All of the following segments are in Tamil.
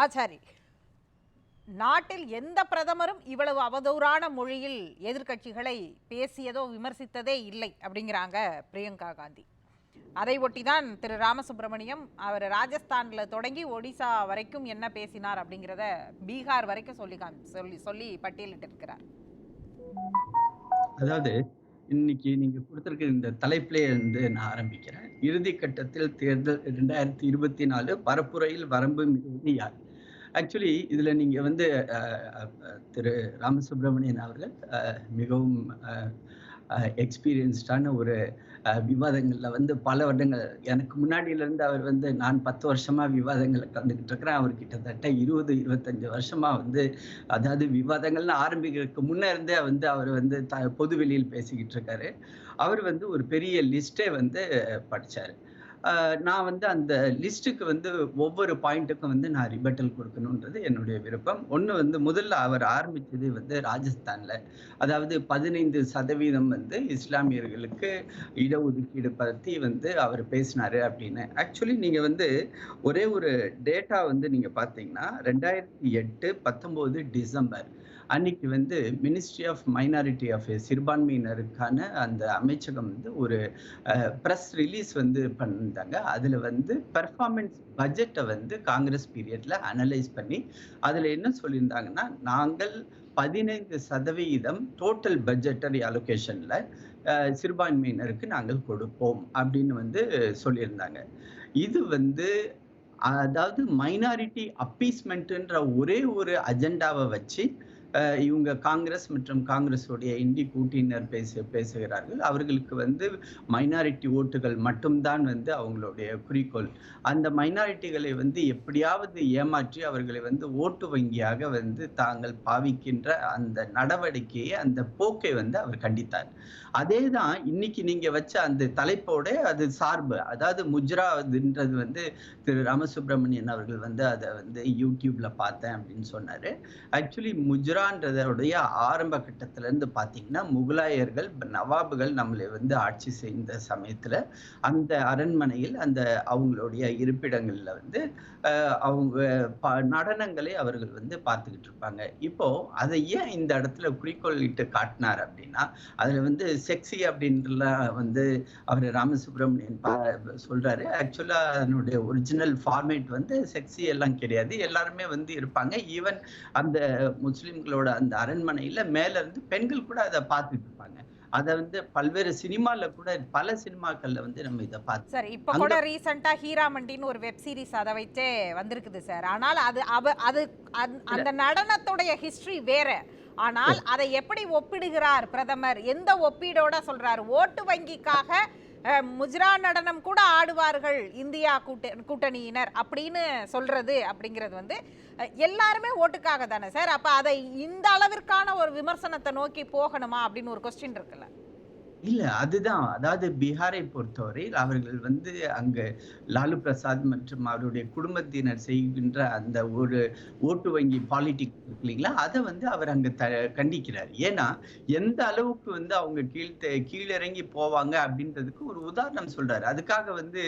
ஆச்சாரி நாட்டில் எந்த பிரதமரும் இவ்வளவு அவதூறான மொழியில் எதிர்க்கட்சிகளை பேசியதோ விமர்சித்ததே இல்லை அப்படிங்கிறாங்க பிரியங்கா காந்தி. அதை ஒட்டிதான் திரு ராமசுப்பிரமணியம் அவர் ராஜஸ்தான்ல தொடங்கி ஒடிசா வரைக்கும் என்ன பேசினார் அப்படிங்கிறத பீகார் வரைக்கும் சொல்லி சொல்லி சொல்லி பட்டியலிட்டு இருக்கிறார் அதாவது இன்னைக்கு நீங்க கொடுத்திருக்க இந்த தலைப்பிலே இருந்து நான் ஆரம்பிக்கிறேன். இறுதி கட்டத்தில் தேர்தல் ரெண்டாயிரத்தி இருபத்தி நாலு பரப்புரையில் வரம்பு மீறுவது யார்? ஆக்சுவலி இதில் நீங்கள் வந்து திரு ராமசுப்ரமணியன் அவர்கள் மிகவும் எக்ஸ்பீரியன்ஸ்டான ஒரு விவாதங்களில் வந்து பல வருடங்கள் எனக்கு முன்னாடியில இருந்து அவர் வந்து நான் பத்து வருஷமாக விவாதங்களை கலந்துக்கிட்டு இருக்கிறேன் அவர் கிட்டத்தட்ட இருபது இருபத்தஞ்சு வருஷமாக வந்து அதாவது விவாதங்கள்னு ஆரம்பிக்கிறதுக்கு முன்னே இருந்தே வந்து அவர் வந்து த பொது வெளியில் பேசிக்கிட்டு இருக்காரு அவர் வந்து ஒரு பெரிய லிஸ்ட்டே வந்து படித்தார் நான் வந்து அந்த லிஸ்ட்டுக்கு வந்து ஒவ்வொரு பாயிண்ட்டுக்கும் வந்து நான் ரிபட்டல் கொடுக்கணுன்றது என்னுடைய விருப்பம். ஒன்று வந்து முதல்ல அவர் ஆரம்பிச்சது வந்து ராஜஸ்தான்ல. அதாவது பதினைந்து சதவீதம் வந்து இஸ்லாமியர்களுக்கு இடஒதுக்கீடு பற்றி வந்து அவர் பேசினார் அப்படின்னு. ஆக்சுவலி நீங்க வந்து ஒரே ஒரு டேட்டா வந்து நீங்க பார்த்தீங்கன்னா ரெண்டாயிரத்தி எட்டு பத்தொம்போது டிசம்பர் அன்னைக்கு வந்து மினிஸ்ட்ரி ஆஃப் மைனாரிட்டி அஃபேர்ஸ் சிறுபான்மையினருக்கான அந்த அமைச்சகம் வந்து ஒரு ப்ரெஸ் ரிலீஸ் வந்து பண்ணியிருந்தாங்க. அதில் வந்து பெர்ஃபார்மன்ஸ் பட்ஜெட்டை வந்து காங்கிரஸ் பீரியடில் அனலைஸ் பண்ணி அதில் என்ன சொல்லியிருந்தாங்கன்னா நாங்கள் பதினைந்து சதவிகிதம் டோட்டல் பட்ஜெட்டரி அலோகேஷனில் சிறுபான்மையினருக்கு நாங்கள் கொடுப்போம் அப்படின்னு வந்து சொல்லியிருந்தாங்க. இது வந்து அதாவது மைனாரிட்டி அப்பீஸ்மெண்ட்டுன்ற ஒரே ஒரு அஜெண்டாவை வச்சு இவங்க காங்கிரஸ் மற்றும் காங்கிரஸுடைய இந்தி கூட்டினர் பேச பேசுகிறார்கள். அவர்களுக்கு வந்து மைனாரிட்டி ஓட்டுகள் மட்டும்தான் வந்து அவங்களுடைய குறிக்கோள். அந்த மைனாரிட்டிகளை வந்து எப்படியாவது ஏமாற்றி அவர்களை வந்து ஓட்டு வங்கியாக வந்து தாங்கள் பாவிக்கின்ற அந்த நடவடிக்கையை அந்த போக்கை வந்து அவர் கண்டித்தார். அதே தான் இன்னைக்கு நீங்க வச்ச அந்த தலைப்போட அது சார்பு. அதாவது முஜ்ராதுன்றது வந்து திரு ராமசுப்ரமணியன் அவர்கள் வந்து அதை வந்து யூடியூப்ல பார்த்தேன் அப்படின்னு சொன்னாரு. ஆக்சுவலி முஜ்ரான்றதோடைய ஆரம்ப கட்டத்துல இருந்து பாத்தீங்கன்னா முகலாயர்கள் நவாபுகள் நம்மளை வந்து ஆட்சி செய்த சமயத்துல அந்த அரண்மனையில் அந்த அவங்களுடைய இருப்பிடங்கள்ல வந்து அவங்க ப- நடனங்களை அவர்கள் வந்து பார்த்துக்கிட்டு இருப்பாங்க. இப்போ அதை ஏன் இந்த இடத்துல குறிக்கோள் இட்டு காட்டினார் அப்படின்னா அதுல வந்து செக்ஸி அப்படின்றலாம் வந்து அவர் ராமசுப்ரமணியன் பா- சொல்றாரு. ஆக்சுவலா அதனுடைய ஒரிஜினல் ஃபார்மேட் வந்து செக்ஸி எல்லாம் கிடையாது. எல்லாருமே வந்து இருப்பாங்க. ஈவன் அந்த முஸ்லிம்களோட அந்த அரண்மனையில மேல இருந்து பெண்கள் கூட அதை பார்த்துட்டு இருப்பாங்க. அதை வந்து பல்வேறு சினிமால கூட பல சினிமாக்கள்ல வந்து நம்ம இதை பார்த்து சார் இப்போ கூட ரீசெண்டா ஹீராமண்டின்னு ஒரு வெப் சீரிஸ் அதை வச்சே வந்திருக்குது சார். ஆனால் அது அவ அது அந்த- நடனத்துடைய ஹிஸ்டரி வேற. ஆனால் அதை எப்படி ஒப்பிடுகிறார் பிரதமர்? எந்த ஒப்பீடோட சொல்றார்? ஓட்டு வங்கிக்காக முஜ்ரா நடனம் கூட ஆடுவார்கள் இந்தியா கூட்ட கூட்டணியினர் அப்படின்னு சொல்றது அப்படிங்கிறது வந்து எல்லாருமே ஓட்டுக்காக தானே சார்? அப்போ அதை இந்த அளவிற்கான ஒரு விமர்சனத்தை நோக்கி போகணுமா அப்படின்னு ஒரு கொஸ்டின் இருக்குல்ல. இல்ல அதுதான். அதாவது பீகாரை பொறுத்தவரையில் அவர்கள் வந்து அங்க லாலு பிரசாத் மற்றும் அவருடைய குடும்பத்தினர் செய்கின்ற அந்த ஒரு ஓட்டு வங்கி பாலிடிக்ஸ் இருக்கு இல்லைங்களா? அதை வந்து அவர் அங்க த கண்டிக்கிறார். ஏன்னா எந்த அளவுக்கு வந்து அவங்க கீழ்த்த கீழிறங்கி போவாங்க அப்படின்றதுக்கு ஒரு உதாரணம் சொல்றாரு. அதுக்காக வந்து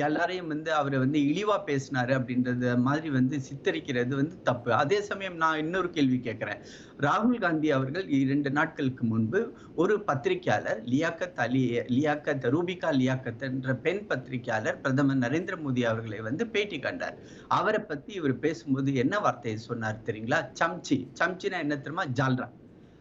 எல்லாரையும் வந்து அவரை வந்து இழிவா பேசினாரு அப்படின்றது மாதிரி வந்து சித்தரிக்கிறது வந்து தப்பு. அதே சமயம் நான் இன்னொரு கேள்வி கேட்கிறேன். ராகுல் காந்தி அவர்கள் இரண்டு நாட்களுக்கு முன்பு ஒரு பத்திரிகையாளர் லியாக்கத் அலி லியாக்கத் ரூபிகா லியாக்கத் என்ற பெண் பத்திரிகையாளர் பிரதமர் நரேந்திர மோடி அவர்களை வந்து பேட்டி கண்டார். அவரை பத்தி இவர் பேசும்போது என்ன வார்த்தையை சொன்னார் தெரியுங்களா? சம்ச்சி. சம்ச்சினா என்ன தெரியுமா? ஜால்ரா.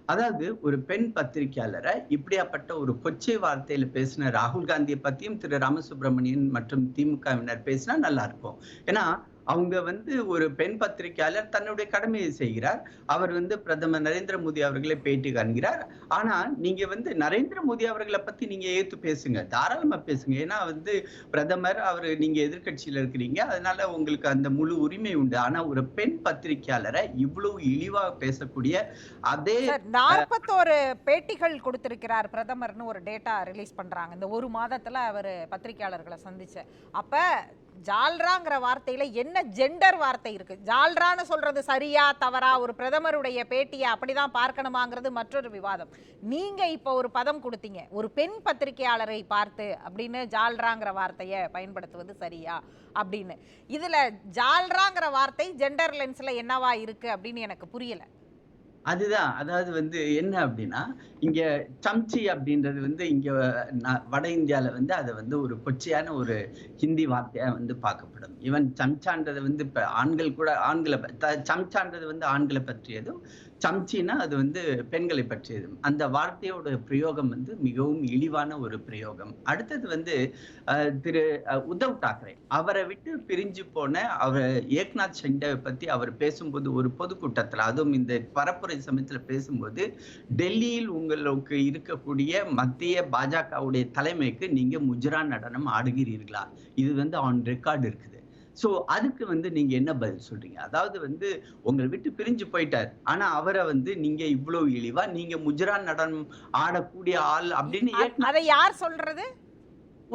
அதாவது ஒரு பெண் பத்திரிகையாளரை இப்படியாப்பட்ட ஒரு கொச்சை வார்த்தையில பேசின ராகுல் காந்தியை பத்தியும் திரு ராமசுப்ரமணியன் மற்றும் திமுகவினர் பேசினா நல்லா இருக்கும். ஏன்னா அவங்க வந்து ஒரு பெண் பத்திரிகையாளர் தன்னுடைய கடமையை செய்கிறார். அவர் வந்து பிரதமர் நரேந்திர மோடி அவர்களை பேட்டி காண்கிறார். ஆனா நீங்க வந்து நரேந்திர மோடி அவர்களை பத்தி நீங்க ஏத்து பேசுங்க தாராளமா பேசுங்க. ஏன்னா வந்து பிரதமர் அவர் நீங்க எதிர்கட்சியில இருக்கிறீங்க. அதனால உங்களுக்கு அந்த முழு உரிமை உண்டு. ஆனா ஒரு பெண் பத்திரிகையாளரை இவ்வளவு இழிவா பேசக்கூடிய அதே நாற்பத்தோரு பேட்டிகள் கொடுத்திருக்கிறார் பிரதமர்னு ஒரு டேட்டா ரிலீஸ் பண்றாங்க. இந்த ஒரு மாதத்துல அவர் பத்திரிகையாளர்களை சந்திச்ச. அப்ப ஜால்ராங்கிற வார்த்தையில் என்ன ஜெண்டர் வார்த்தை இருக்குது ஜால்ரான்னு சொல்றது சரியா தவறா? ஒரு பிரதமருடைய பேட்டியை அப்படிதான் பார்க்கணுமாங்கிறது மற்றொரு விவாதம். நீங்கள் இப்போ ஒரு பதம் கொடுத்தீங்க. ஒரு பெண் பத்திரிகையாளரை பார்த்து அப்படின்னு ஜால்ராங்கிற வார்த்தையை பயன்படுத்துவது சரியா அப்படின்னு. இதில் ஜால்ராங்கிற வார்த்தை ஜெண்டர் லென்ஸில் என்னவா இருக்கு அப்படின்னு எனக்கு புரியல. அதுதான். அதாவது வந்து என்ன அப்படின்னா இங்க சம்ச்சி அப்படின்றது வந்து இங்க ந- வட இந்தியால வந்து அதை வந்து ஒரு கொச்சையான ஒரு ஹிந்தி வார்த்தையா வந்து பார்க்கப்படும். ஈவன் சம்சான்றது வந்து இப்ப ஆண்கள் கூட ஆண்களை சம்ச்சான்றது சம்சான்றது வந்து ஆண்களை பற்றியதும் சம்ச்சின்னா அது வந்து பெண்களை பற்றியது. அந்த வார்த்தையோட பிரயோகம் வந்து மிகவும் இழிவான ஒரு பிரயோகம். அடுத்தது வந்து திரு உத்தவ் தாக்கரே. அவரை விட்டு பிரிஞ்சு போன அவர் ஏக்நாத் ஷிண்டேவை பத்தி அவர் பேசும்போது ஒரு பொதுக்கூட்டத்துல அதுவும் இந்த பரப்புரை சமயத்துல பேசும்போது டெல்லியில் உங்களுக்கு இருக்கக்கூடிய மத்திய பாஜகவுடைய தலைமைக்கு நீங்க முஜரா நடனம் ஆடுகிறீர்களா? இது வந்து ஆன் ரெக்கார்டு இருக்குது. சோ அதுக்கு வந்து நீங்க என்ன பதில் சொல்றீங்க? அதாவது வந்து உங்களை விட்டு பிரிஞ்சு போயிட்டார். ஆனா அவரை வந்து நீங்க இவ்வளவு இழிவா நீங்க முஜரா நடனம் ஆடக்கூடிய ஆள் அப்படின்னு அதை யார் சொல்றது?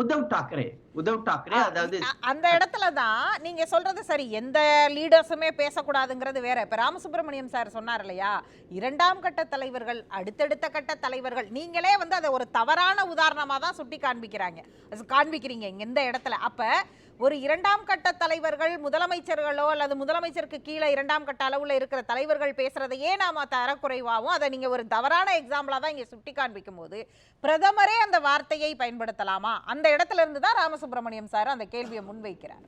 உத்தவ் தாக்கரே. உத்தவ் தாக்கரே அதாவது அந்த இடத்துல தான் நீங்க சொல்றது சரி. எந்த லீடர்ஸுமே பேசக்கூடாதுங்கிறது வேற. இப்ப ராமசுப்ரமணியம் சார் சொன்னார் இல்லையா? இரண்டாம் கட்ட தலைவர்கள் அடுத்தடுத்த கட்ட தலைவர்கள் நீங்களே வந்து அதை ஒரு தவறான உதாரணமா தான் சுட்டி காண்பிக்கிறாங்க. காண்பிக்கிறீங்க இந்த இடத்துல. அப்ப ஒரு இரண்டாம் கட்ட தலைவர்கள் முதலமைச்சர்களோ அல்லது முதலமைச்சருக்கு கீழே இரண்டாம் கட்ட அளவுல இருக்கிற தலைவர்கள் பேசுறதையே நாம தரக்குறைவாகவும் அதை நீங்க ஒரு தவறான எக்ஸாம்பிளா தான் இங்க சுட்டி காண்பிக்கும் போது பிரதமரே அந்த வார்த்தையை பயன்படுத்தலாமா? அந்த இடத்துல இருந்து தான் ராமசுப்ரமணியம் சார் அந்த கேள்வியை முன்வைக்கிறார்.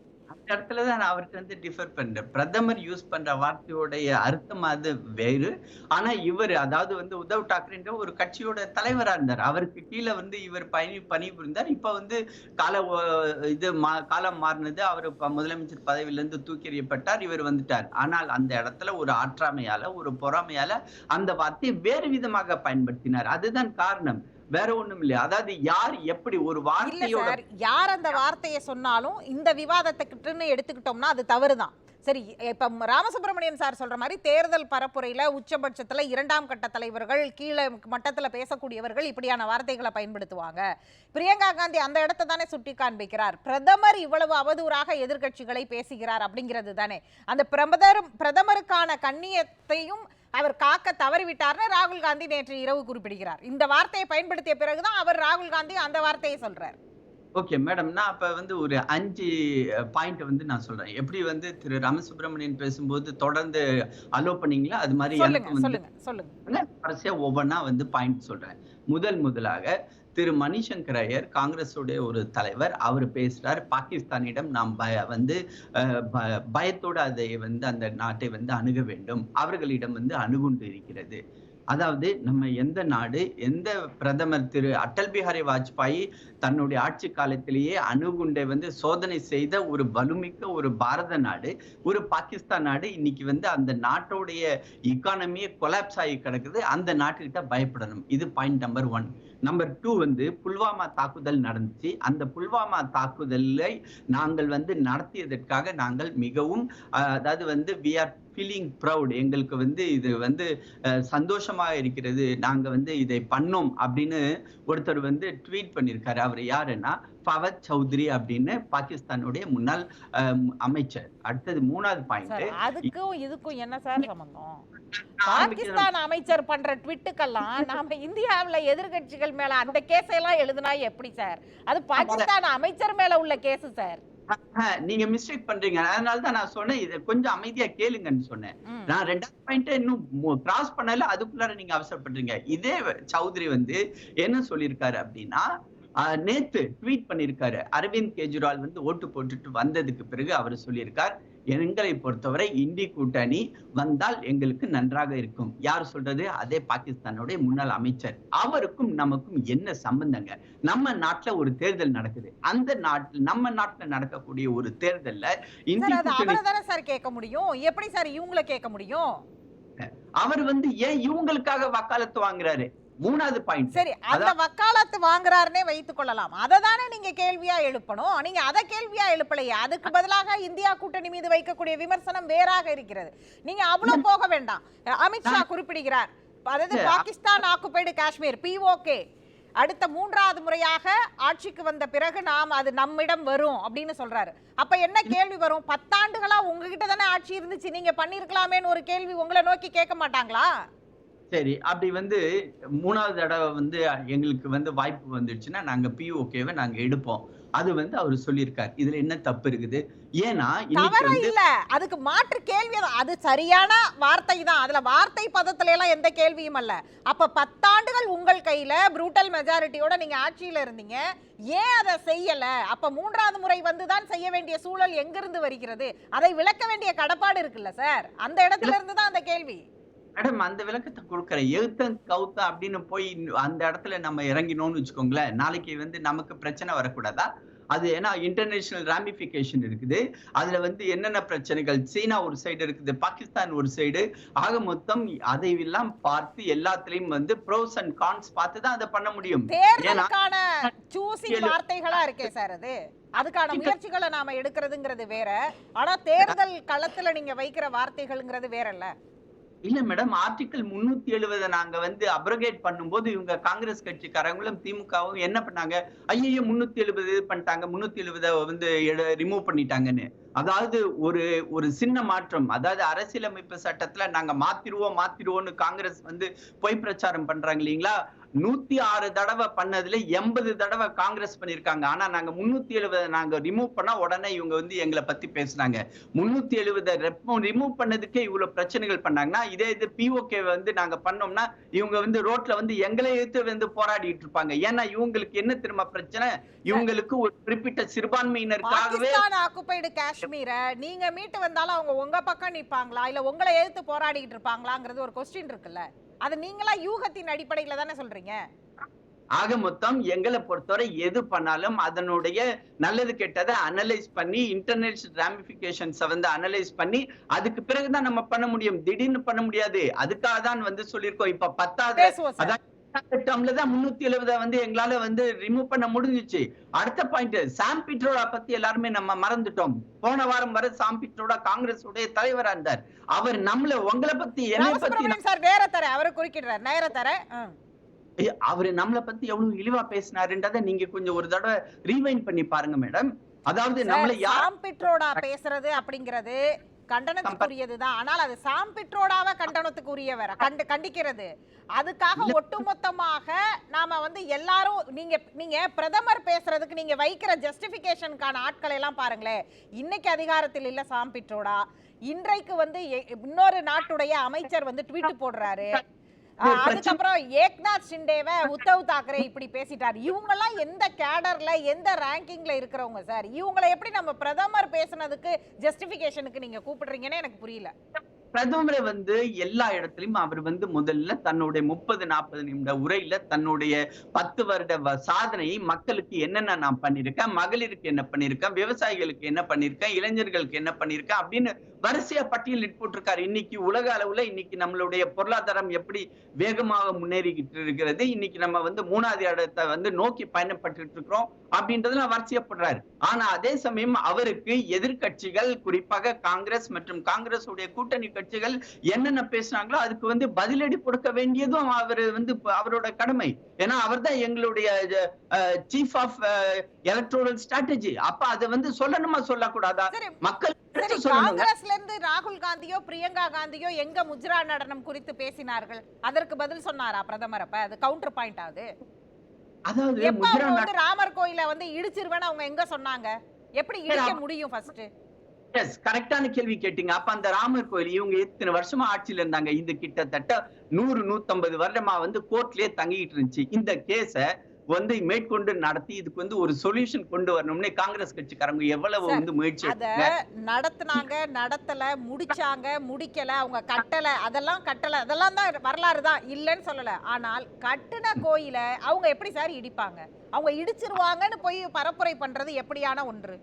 அந்த இடத்துல தான் நான் அவருக்கு வந்து டிஃபர் பண்றேன் பிரதமர் யூஸ் பண்ற வார்த்தையோடைய அர்த்தம் அது வேறு. ஆனா இவர் அதாவது வந்து உத்தவ் டாக்கரேன்ற ஒரு கட்சியோட தலைவரா இருந்தார். அவருக்கு கீழே வந்து இவர் பணி பணிபுரிந்தார். இப்ப வந்து கால ஓ- இது மா- காலம் மாறினது அவர் முதலமைச்சர் பதவியில இருந்து தூக்கி எறியப்பட்டார் இவர் வந்துட்டார். ஆனால் அந்த இடத்துல ஒரு ஆற்றாமையால ஒரு பொறாமையால அந்த வார்த்தையை வேறு விதமாக பயன்படுத்தினார். அதுதான் காரணம். வேற ஒண்ணும் இல்லையா? அதாவது யார் எப்படி ஒரு வார்த்தையோட யார் அந்த வார்த்தையை சொன்னாலும் இந்த விவாதத்துக்கிட்டுன்னு எடுத்துக்கிட்டோம்னா அது தவறுதான். சரி இப்ப ராமசுப்ரமணியம் சார் சொல்ற மாதிரி தேர்தல் பரப்புரையில உச்சபட்சத்துல இரண்டாம் கட்ட தலைவர்கள் கீழே மட்டத்துல பேசக்கூடியவர்கள் இப்படியான வார்த்தைகளை பயன்படுத்துவாங்க. பிரியங்கா காந்தி அந்த இடத்தை தானே சுட்டி காண்பிக்கிறார் பிரதமர் இவ்வளவு அவதூறாக எதிர்க்கட்சிகளை பேசுகிறார் அப்படிங்கிறது தானே. அந்த பிரதமர் பிரதமருக்கான கண்ணியத்தையும் அவர் காக்க தவறிவிட்டார்னு ராகுல் காந்தி நேற்று இரவு குறிப்பிடுகிறார். இந்த வார்த்தையை பயன்படுத்திய பிறகுதான் அவர் ராகுல் காந்தி அந்த வார்த்தையை சொல்றார். Okay madam. நான் அப்ப வந்து ஒரு அஞ்சு பாயிண்ட் வந்து நான் சொல்றேன். எப்படி வந்து திரு ராமசுப்ரமணியன் பேசும்போது தொடர்ந்து அலோ பண்ணீங்களா? அது மாதிரி சொல்லுங்க எனக்கு வந்து வரிசையா ஒவ்வொன்றா வந்து பாயிண்ட் சொல்றேன். முதல் முதலாக திரு மணிசங்கர் ஐயர் காங்கிரஸுடைய ஒரு தலைவர் அவர் பேசுறார் பாகிஸ்தானிடம் நாம் பய வந்து ப- பயத்தோடு அதை வந்து அந்த நாட்டை வந்து அணுக வேண்டும். அவர்களிடம் வந்து அணுகுண்டு இருக்கிறது. அதாவது நம்ம எந்த நாடு எந்த பிரதமர் திரு அட்டல் பிஹாரி வாஜ்பாய் தன்னுடைய ஆட்சி காலத்திலேயே அணுகுண்டை வந்து சோதனை செய்த ஒரு வலுமிக்க ஒரு பாரத நாடு ஒரு பாகிஸ்தான் நாடு இன்னைக்கு வந்து அந்த நாட்டோடைய இக்கானமியே கொலாப்ஸ் ஆகி கிடக்குது. அந்த நாட்டுக்கிட்ட பயப்படணும். இது point number one number two வந்து புல்வாமா தாக்குதல் நடந்துச்சு. அந்த புல்வாமா தாக்குதலை நாங்கள் வந்து நடத்தியதற்காக நாங்கள் மிகவும் அதாவது வந்து வி ஆர் ஃபீலிங் ப்ரௌட் எங்களுக்கு வந்து இது வந்து அஹ், சந்தோஷமா இருக்கிறது. நாங்க வந்து இதை பண்ணோம் அப்படின்னு ஒருத்தர் வந்து ட்வீட் பண்ணியிருக்காரு அவர் யாருன்னா ஃபவத் சௌத்ரி அப்படின்னு பாகிஸ்தானுடைய முன்னாள் அமைச்சர். அடுத்தது மூணாவது பாயிண்ட் அதுக்கும் இதுக்கும் என்ன சார் சம்பந்தம்? பாகிஸ்தான் அமைச்சர் பண்ற ட்விட்டுக்கெல்லாம் நாம இந்தியாவுல எதிர்க்கட்சிகள் மேல அந்த கேஸ் எல்லாம் எழுதுனா எப்படி சார்? அது பாகிஸ்தான் அமைச்சர் மேல உள்ள கேஸ் சார். நீங்க மிஸ்டேக் பண்றீங்க. அதனால தான் நான் சொன்னேன் இதை கொஞ்சம் அமைதியா கேளுங்கன்னு சொன்னேன். நான் ரெண்டாவது பாயிண்ட் இன்னும் கிராஸ் பண்ணல அதுக்குள்ளார நீங்க அவசரப்படுறீங்க. இதே சௌத்ரி வந்து என்ன சொல்லியிருக்காரு அப்படின்னா நேத்து ட்வீட் பண்ணியிருக்காரு. அரவிந்த் கெஜ்ரிவால் வந்து ஓட்டு போட்டுட்டு வந்ததுக்கு பிறகு அவர் சொல்லியிருக்கார் எங்களை பொறுத்தவரை இந்தி கூட்டணி வந்தால் எங்களுக்கு நன்றாக இருக்கும். யார் சொல்றது? அதே பாகிஸ்தானுடைய முன்னாள் அமைச்சர். அவருக்கும் நமக்கும் என்ன சம்பந்தங்க? நம்ம நாட்டுல ஒரு தேர்தல் நடக்குது. அந்த நாட்டுல நம்ம நாட்டுல நடக்கக்கூடிய ஒரு தேர்தல்ல இந்தி கூட்டணி சார் கேட்க முடியும்? எப்படி சார் இவங்கள கேட்க முடியும்? அவர் வந்து ஏன் இவங்களுக்காக வக்காலத்து வாங்குறாரு? மூணாவது பாயிண்ட் சரி அந்த வக்காலத்து வாங்குறாருன்னே வைத்துக் கொள்ளலாம். அதை தானே நீங்க கேள்வியா எழுப்பணும்? நீங்க அதை கேள்வியா எழுப்பலையே. அதுக்கு பதிலாக இந்தியா கூட்டணி மீது வைக்கக்கூடிய விமர்சனம் வேறாக இருக்கிறது. நீங்க அவ்வளவு போக வேண்டாம். அமித்ஷா குறிப்பிடுகிறார். அதாவது. பாகிஸ்தான் ஆக்குபைடு காஷ்மீர் பிஓகே அடுத்த மூன்றாவது முறையாக ஆட்சிக்கு வந்த பிறகு நாம் அது நம்மிடம் வரும் அப்படின்னு சொல்றாரு. அப்ப என்ன கேள்வி வரும்? பத்தாண்டுகளா உங்ககிட்ட தானே ஆட்சி இருந்துச்சு. நீங்க பண்ணிருக்கலாமேன்னு ஒரு கேள்வி உங்களை நோக்கி கேட்க மாட்டாங்களா? சரி அப்படி வந்து மூணாவது தடவை வந்து எங்களுக்கு வந்து வாய்ப்பு வந்துடுச்சுன்னா நாங்க பிஓகேவை நாங்க எடுப்போம். அது வந்து அவர் சொல்லியிருக்காரு. இதுல என்ன தப்பு இருக்குது? ஏன்னா தவறா இல்ல. அதுக்கு மாற்று கேள்வி. அது. சரியான வார்த்தை தான். அதுல வார்த்தை பதத்துல எல்லாம் எந்த கேள்வியும் அல்ல. அப்ப பத்தாண்டுகள் உங்கள் கையில ப்ரூட்டல் மெஜாரிட்டியோட நீங்க ஆட்சியில இருந்தீங்க. ஏன் அதை செய்யல? அப்ப மூன்றாவது முறை வந்து தான் செய்ய வேண்டிய சூழல் எங்கிருந்து வருகிறது? அதை விளக்க வேண்டிய கடப்பாடு இருக்குல்ல சார்? அந்த இடத்துல இருந்து தான் அந்த கேள்வி. மேடம் அந்த விளக்கத்தை கொடுக்குறேன். எழுத்தம் கவுத்தம் அப்படின்னு போய் அந்த இடத்துல நம்ம இறங்கினோம்னு வச்சுக்கோங்களேன். நாளைக்கு வந்து நமக்கு பிரச்சனை வரக்கூடாதா? அது ஏன்னா இன்டர்நேஷனல் ராமிஃபிகேஷன் இருக்குது. அதுல வந்து என்னென்ன பிரச்சனைகள்? சீனா ஒரு சைடு இருக்குது பாகிஸ்தான் ஒரு சைடு ஆக மொத்தம் அதை எல்லாம் பார்த்து எல்லாத்துலயும் வந்து ப்ரோஸ் அண்ட் கான்ஸ் பார்த்து தான் அதை பண்ண முடியும். வார்த்தைகளா இருக்கே சார் அது. அதுக்கான முயற்சிகளை நாம எடுக்கிறதுங்கிறது வேற. ஆனா தேர்தல் களத்துல நீங்க வைக்கிற வார்த்தைகள்ங்கிறது வேறல்ல. இல்ல மேடம் ஆர்டிகல் முன்னூத்தி எழுபதை நாங்க வந்து அப்ரோகேட் பண்ணும்போது இவங்க காங்கிரஸ் கட்சிக்காரங்களும் திமுகவும் என்ன பண்ணாங்க? ஐயோ முன்னூத்தி எழுபது இது பண்ணிட்டாங்க முன்னூத்தி எழுபதை வந்து ரிமூவ் பண்ணிட்டாங்கன்னு. அதாவது ஒரு ஒரு சின்ன மாற்றம். அதாவது அரசியலமைப்பு சட்டத்துல நாங்க மாத்திருவோம் மாத்திருவோம்னு காங்கிரஸ் வந்து பொய் பிரச்சாரம் பண்றாங்க இல்லைங்களா? நூத்தி ஆறு தடவை பண்ணதுல எண்பது தடவை காங்கிரஸ் பண்ணிருக்காங்க ஆனா நாங்க முன்னூத்தி எழுபது நாங்க ரிமூவ் பண்ணா உடனே இவங்க வந்து எங்களை பத்தி பேசுனாங்க. முன்னூத்தி எழுபது ரிமூவ் பண்ணதுக்கே இவ்வளவு பிரச்சனைகள் பண்ணாங்கன்னா இதே இது பிஓகே வந்து நாங்க பண்ணோம்னா இவங்க வந்து ரோட்ல வந்து எங்களை எதிர்த்து வந்து போராடிட்டு இருப்பாங்க. ஏன்னா இவங்களுக்கு என்ன திரும்ப பிரச்சனை? இவங்களுக்கு ஒரு குறிப்பிட்ட சிறுபான்மையினருக்காகவே பாகிஸ்தான் காஷ்மீரை நீங்க மீட்டு வந்தாலும் அவங்க உங்க பக்கம் நிப்பாங்களா? இல்ல உங்களை எதிர்த்து போராடிட்டு இருப்பாங்களாங்கிறது ஒரு கொஸ்டின் இருக்குல்ல. அது நீங்களா யூகத்தின் அடிப்படையில தானே சொல்றீங்க? ஆக மொத்தம் எங்களை பொறுத்தவரை எது பண்ணாலும் அதனுடைய நல்லது கெட்டதை அனலைஸ் பண்ணி இன்டர்நேஷனல் ராமிபிகேஷன்ஸை வந்து அனலைஸ் பண்ணி அதுக்கு பிறகுதான் நம்ம பண்ண முடியும். திடீர்னு பண்ண முடியாது. அதுக்காக தான் வந்து சொல்லியிருக்கோம். இப்ப பத்தாவது அதான் டேர்ம்ல தான் முன்னூத்தி எழுபதை வந்து எங்களால வந்து ரிமூவ் பண்ண முடிஞ்சிச்சு. அடுத்த பாயிண்ட் சாம் பிட்ரோடா பத்தி எல்லாருமே நம்ம மறந்துட்டோம். போன வாரம் வரை சாம் பிட்ரோடா காங்கிரஸ் உடைய தலைவரா இருந்தார். அவர் நம்மள உங்களை பத்தி என்னை பத்தி சார் நேர தர அவரை குறுக்கிடுறார். நேர தர அவரு நம்மள பத்தி எவ்வளவு இழிவா பேசினாருன்றத நீங்க கொஞ்சம் ஒரு தடவை ரீவைண்ட் பண்ணி பாருங்க மேடம் அதாவது நம்மள யார் பேசுறது அப்படிங்கிறது கண்டனத்துக்குரியதுதான் ஆனால் அது சாம் பிட்ரோடாவை கண்டனத்துக்குரியவர் கண்டு கண்டிக்கிறது. அதுக்காக ஒட்டுமொத்தமாக நாம வந்து எல்லாரும் நீங்க நீங்க பிரதமர் பேசுறதுக்கு நீங்க வைக்கிற ஜஸ்டிபிகேஷனுக்கான ஆட்களை எல்லாம் பாருங்களேன் இன்னைக்கு அதிகாரத்தில் இல்ல சாம் பிட்ரோடா. இன்றைக்கு வந்து இன்னொரு நாட்டுடைய அமைச்சர் வந்து ட்வீட் போடுறாரு. அதுக்கப்புறம் ஏக்நாத் ஷிண்டேவை உத்தவ் தாக்கரே இப்படி பேசிட்டார். இவங்கெல்லாம் எந்த கேடர்ல எந்த ரேங்கிங்ல இருக்கிறவங்க சார்? இவங்களை எப்படி நம்ம பிரதமர் பேசுனதுக்கு ஜஸ்டிபிகேஷனுக்கு நீங்க கூப்பிடுறீங்கன்னு எனக்கு புரியல. பிரதமரை வந்து எல்லா இடத்துலயும் அவர் வந்து முதல்ல தன்னுடைய முப்பது நாற்பது நிமிட உரையில தன்னுடைய பத்து வருட சாதனையை மக்களுக்கு என்னென்ன நான் பண்ணிருக்கேன் மகளிருக்கு என்ன பண்ணிருக்கேன் விவசாயிகளுக்கு என்ன பண்ணிருக்கேன் இளைஞர்களுக்கு என்ன பண்ணிருக்கேன் அப்படின்னு வரிசையா பட்டியலிட்டு போட்டிருக்காரு. இன்னைக்கு உலக அளவுல இன்னைக்கு நம்மளுடைய பொருளாதாரம் எப்படி வேகமாக முன்னேறிக்கிட்டு இருக்கிறது. இன்னைக்கு நம்ம வந்து மூணாவது இடத்தை வந்து நோக்கி பயணப்பட்டு இருக்கிறோம் அப்படின்றதுல வரிசையப்படுறாரு. ஆனா அதே சமயம் அவருக்கு எதிர்க்கட்சிகள் குறிப்பாக காங்கிரஸ் மற்றும் காங்கிரஸ் உடைய கூட்டணி கட்சிகள் என்னென்ன பேசுனாங்களோ அதுக்கு வந்து பதிலடி கொடுக்க வேண்டியதும் அவர் வந்து அவரோட கடமை. ஏன்னா அவர்தான் எங்களுடைய சீஃப் ஆஃப் எலக்ட்ரோரல் ஸ்ட்ராட்டஜி அப்ப அதை வந்து சொல்லணுமா சொல்லக்கூடாதா? மக்கள் காங்கிரஸ்ல இருந்து ராகுல் காந்தியோ பிரியங்கா காந்தியோ எங்க முஜ்ரா நடனம் குறித்து பேசினார்கள்? அதற்கு பதில் சொன்னாரா பிரதமர் அப்ப? அது கவுண்டர் பாயிண்ட் ஆகுது அதாவது எப்ப அவங்க வந்து ராமர் கோயில வந்து இடிச்சிருவேன்னு அவங்க எங்க சொன்னாங்க? எப்படி இடிக்க முடியும் ஃபர்ஸ்ட் எஸ் கரெக்டான கேள்வி கேட்டீங்க. அப்ப அந்த ராமர் கோயில் இவங்க எத்தனை வருஷமா ஆட்சியில இருந்தாங்க? இது கிட்டத்தட்ட நூறு நூத்தம்பது வருடமா வந்து கோர்ட்லயே தங்கிட்டு இருந்துச்சு. இந்த கேஸ வந்து மேற்கொண்டு நடத்தி இதுக்கு வந்து ஒரு சொல்யூஷன் கொண்டு வரணும்னு காங்கிரஸ் கட்சிக்காரங்க எவ்வளவு வந்து முயற்சி. நடத்துனாங்க நடத்தல முடிச்சாங்க முடிக்கல அவங்க கட்டல அதெல்லாம் கட்டல அதெல்லாம் தான் வரலாறு தான். இல்லைன்னு சொல்லல. ஆனால் கட்டுன கோயில அவங்க எப்படி சார் இடிப்பாங்க? அவங்க இடிச்சிருவாங்கன்னு போய் பரப்புரை பண்றது எப்படியான ஒன்று?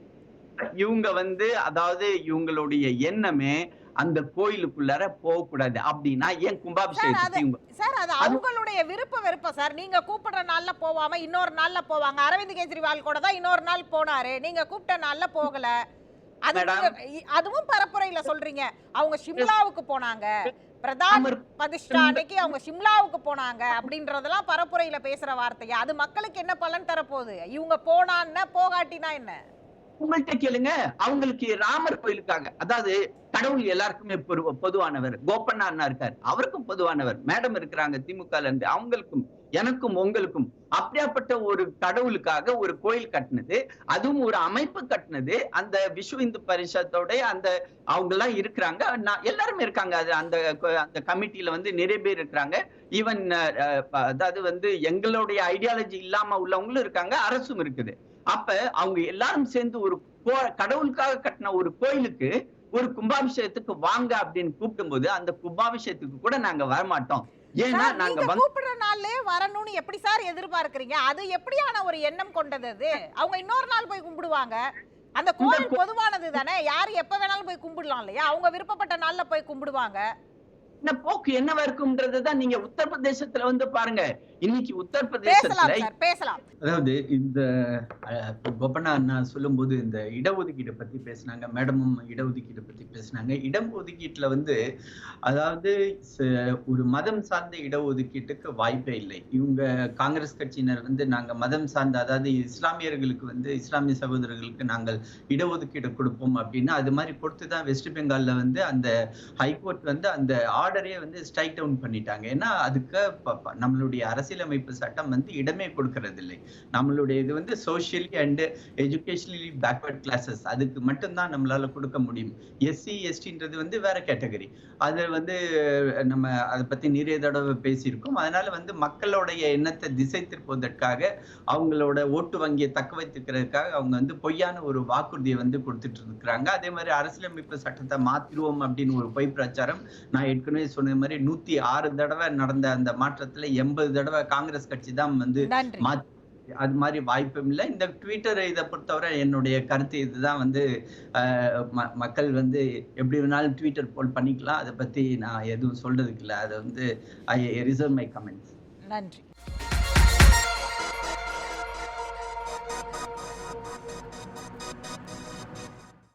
இவங்க வந்து அதாவது இவங்களுடைய எண்ணமே அந்த கோயிலுக்குள்ளார போக கூடாது அப்படின்னா ஏன் கும்பாபிஷேகத்துக்கு சார் அது அவங்களுடைய விருப்ப விருப்பம் சார். நீங்க கூப்பிடுற நாள்ல போவாம இன்னொரு நாள்ல போவாங்க. அரவிந்த் கெஜ்ரிவால் கூட தான் இன்னொரு நாள் போனாரு. நீங்க கூப்பிட்ட நாள்ல போகல. அது அதுவும் பரப்புரையில சொல்றீங்க. அவங்க ஷிம்லாவுக்கு போனாங்க. பிரதான் ராமர் பிரதிஷ்டா அன்னைக்கு அவங்க ஷிம்லாவுக்கு போனாங்க அப்படின்றதெல்லாம் பரப்புரையில பேசுற வார்த்தையா? அது மக்களுக்கு என்ன பலன் தரப்போகுது? இவங்க போனான்னா போகாட்டினா என்ன? உங்கள்கிட்ட கேளுங்க. அவங்களுக்கு ராமர் கோயிலுக்காங்க அதாவது கடவுள் எல்லாருக்குமே பொதுவானவர். கோபண்ணா அண்ணா இருக்கார். அவருக்கும் பொதுவானவர். மேடம் இருக்கிறாங்க திமுக இருந்து. அவங்களுக்கும் எனக்கும் உங்களுக்கும். அப்படியாப்பட்ட ஒரு கடவுளுக்காக ஒரு கோயில் கட்டினது. அதுவும் ஒரு அமைப்பு கட்டினது. அந்த விஸ்வ இந்து பரிஷத்தோட அந்த அவங்க எல்லாம் இருக்கிறாங்க. நான் எல்லாருமே இருக்காங்க. அது அந்த அந்த கமிட்டியில வந்து நிறைய பேர் இருக்கிறாங்க. ஈவன் அதாவது வந்து எங்களுடைய ஐடியாலஜி இல்லாம உள்ளவங்களும் இருக்காங்க. அரசும் இருக்குது. அப்ப அவங்க எல்லாரும் சேர்ந்து ஒரு கடவுளுக்காக கட்டின ஒரு கோயிலுக்கு ஒரு கும்பாபிஷேகத்துக்கு வாங்க அப்படின்னு கூப்பிடும்போது அந்த கும்பாபிஷேகத்துக்கு கூட நாங்க வரமாட்டோம். ஏன்னா நாங்க கூப்பிடுற நாள்லயே வரணும்னு எப்படி சார் எதிர்பார்க்கறீங்க? அது எப்படியான ஒரு எண்ணம் கொண்டது அது? அவங்க இன்னொரு நாள் போய் கும்பிடுவாங்க. அந்த கோயில் பொதுவானது தானே? யார் எப்ப வேணாலும் போய் கும்பிடலாம் இல்லையா? அவங்க விருப்பப்பட்ட நாள்ல போய் கும்பிடுவாங்க. இந்த போக்கு என்னவா இருக்கும்ன்றதுதான் நீங்க உத்தரப்பிரதேசத்துல வந்து பாருங்க. இன்னைக்கு உத்தரப்பிரதேசத்துல பேசலாம் அதாவது இந்த கோபண்ணா அண்ணா சொல்லும்போது இந்த இடஒதுக்கீடு பத்தி பேசினாங்க மேடமும் இடஒதுக்கீடு பத்தி பேசினாங்க. இடம் ஒதுக்கீட்டுல வந்து அதாவது ஒரு மதம் சார்ந்த இடஒதுக்கீட்டுக்கு வாய்ப்பே இல்லை. இவங்க காங்கிரஸ் கட்சியினர் வந்து நாங்க மதம் சார்ந்த அதாவது இஸ்லாமியர்களுக்கு வந்து இஸ்லாமிய சகோதரர்களுக்கு நாங்கள் இடஒதுக்கீடு கொடுப்போம் அப்படின்னு அது மாதிரி கொடுத்து தான் வெஸ்ட் பெங்கால்ல வந்து அந்த ஹைகோர்ட் வந்து அந்த ஆர்டரே வந்து ஸ்ட்ரைக் டவுன் பண்ணிட்டாங்க. ஏன்னா அதுக்கு நம்மளுடைய அரசியலமைப்பு சட்டம் வந்து இடமே கொடுக்கறது இல்லை நம்மளுடைய இது வந்து socially and educationally backward classes அதுக்கு மட்டும்தான் நம்மளால கொடுக்க முடியும். எஸ்சி எஸ்டின்றது வந்து வேற கேட்டகரி அது வந்து நம்ம அதை பத்தி நிறைய தடவை பேசியிருக்கோம். அதனால வந்து மக்களுடைய எண்ணத்தை திசை திருப்புவதற்காக அவங்களோட ஓட்டு வங்கியை தக்க வைத்துக்கிறதுக்காக அவங்க வந்து பொய்யான ஒரு வாக்குறுதியை வந்து கொடுத்துட்டு இருக்கிறாங்க. அதே மாதிரி அரசியலமைப்பு சட்டத்தை மாத்திருவோம் அப்படின்னு ஒரு பொய் பிரச்சாரம் நான் ஏற்கனவே சொன்ன மாதிரி நூத்தி ஆறு தடவை நடந்த அந்த மாற்றத்துல எண்பது தடவை காங்கிரஸ் கட்சி தான் வந்து அது மாதிரி வாய்ப்பும் இல்லை. இந்த ட்விட்டர் இதை பொறுத்தவரை என்னுடைய கருத்து இதுதான் வந்து மக்கள் வந்து எப்படி வேணாலும் ட்விட்டர் போல் பண்ணிக்கலாம். அதை பத்தி நான் எதுவும் சொல்றதுக்கு இல்லை. அதை வந்து ஐ ரிசர்வ் மை கமெண்ட்ஸ். நன்றி.